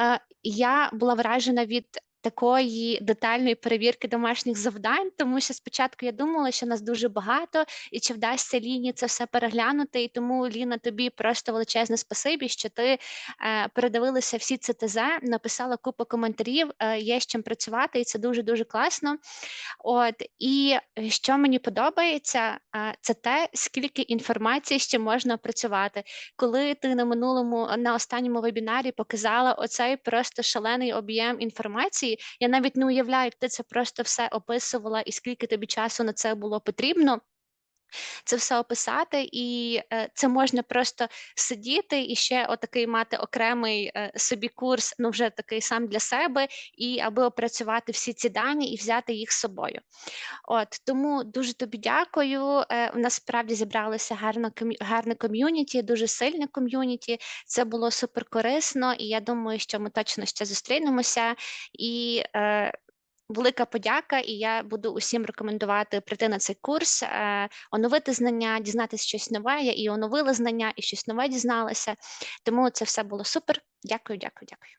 Е, я була вражена від такої детальної перевірки домашніх завдань, тому що спочатку я думала, що нас дуже багато, і чи вдасться Ліні це все переглянути. І тому, Ліна, тобі просто величезне спасибі, що ти е, передивилася всі ЦТЗ, написала купу коментарів, е, є з чим працювати, і це дуже дуже класно. От і е, що мені подобається, е, це те, скільки інформації ще можна працювати. Коли ти на минулому на останньому вебінарі показала оцей просто шалений об'єм інформації, я навіть не уявляю, як ти це просто все описувала і скільки тобі часу на це було потрібно це все описати, і е, це можна просто сидіти і ще отакий мати окремий е, собі курс, ну вже такий сам для себе, і аби опрацювати всі ці дані і взяти їх з собою. От тому дуже тобі дякую. Е, у нас справді зібралося гарно гарне ком'юніті, дуже сильне ком'юніті. Це було супер корисно, і я думаю, що ми точно ще зустрінемося і. Велика подяка, і я буду усім рекомендувати прийти на цей курс, е, оновити знання, дізнатися щось нове. Я і оновила знання, і щось нове дізналася. Тому це все було супер. Дякую, дякую, дякую.